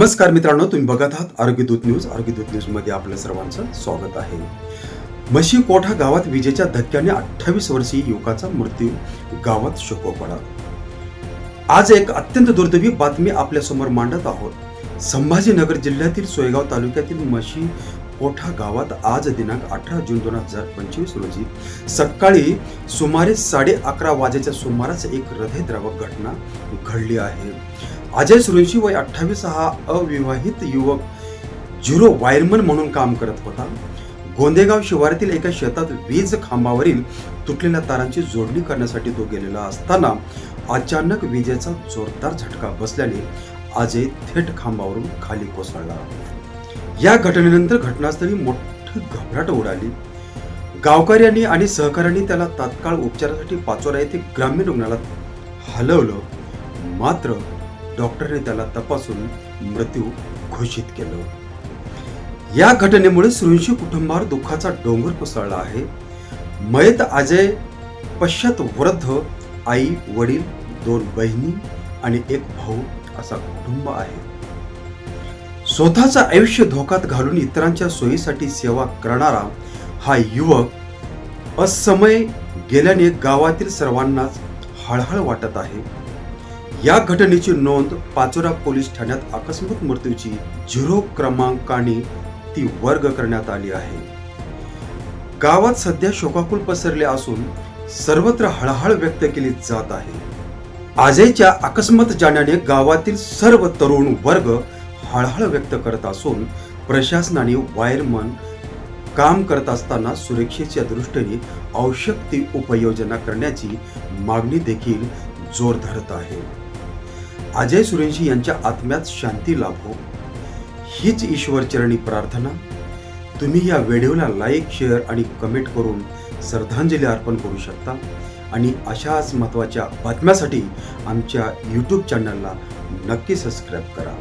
नमस्कार मित्रांनो तुम्ही बघत आहात आरोग्यदूत न्यूज. आरोग्य दूत न्यूजमध्ये आपल्या सर्वांचं स्वागत आहे. म्हशी कोठा गावात विजेच्या धक्क्याने अठ्ठावीस वर्षीय युवकाचा मृत्यू गावात शोकोपडा आज एक अत्यंत दुर्दैवी बातमी आपल्यासमोर मांडत आहोत. संभाजीनगर जिल्ह्यातील सोयगाव तालुक्यातील म्हशी कोठा गावात आज दिनांक अठरा जून दोन हजार पंचवीस रोजी सकाळी सुमारे साडे अकरा वाजेच्या सुमारास एक हृदयद्रावक घटना घडली आहे. अजय सुरेशी वय अठ्ठावीस हा अविवाहित युवक झिरो वायरमन म्हणून काम करत होता. गोंदेगाव शिवारातील एका शेतात वीज खांबावरील तुटलेल्या तारांची जोडणी करण्यासाठी तो गेलेला असताना अचानक विजेचा जोरदार झटका बसल्याने अजय थेट खांबावरून खाली कोसळला. या घटनेनंतर घटनास्थळी मोठी घबराट उडाली. गावकऱ्यांनी आणि सहकाऱ्यांनी त्याला तात्काळ उपचारासाठी पाचोरा येथे ग्रामीण रुग्णालयात हलवलं. मात्र डॉक्टरने त्याला तपासून मृत्यू घोषित केलं. या घटनेमुळे सुरंशी कुटुंबावर दुःखाचा डोंगर कोसळला आहे. मयत अजय पश्चात वृद्ध आई वडील दोन बहिणी आणि एक भाऊ असा कुटुंब आहे. स्वतःचं आयुष्य धोक्यात घालून इतरांच्या सोयीसाठी सेवा करणारा हा युवक असमय गेल्याने गावातील सर्वांनाच हळहळ वाटत आहे. या घटनेची नोंद पाचोरा पोलीस ठाण्यात आकस्मिक मृत्यूची झिरो क्रमांकाने ती वर्ग करण्यात आली आहे. गावात सध्या शोकाकुल पसरले असून सर्वत्र हळहळ व्यक्त केली जात आहे. आजेच्या अकस्मात जाण्याने गावातील सर्व तरुण वर्ग हळहळ व्यक्त करत असून प्रशासनाने वायरमन काम करत असताना सुरक्षेच्या दृष्टीने आवश्यक ती उपाययोजना करण्याची मागणी देखील जोर धरत आहे. अजय सुरेंशी यांच्या आत्म्यात शांती लाभो. हीच ईश्वरचरणी प्रार्थना. तुम्ही या व्हिडिओला लाईक शेअर आणि कमेंट करून श्रद्धांजली अर्पण करू शकता. आणि अशाच महत्त्वाच्या बातम्यासाठी आमच्या यूट्यूब चॅनलला नक्की सबस्क्राईब करा.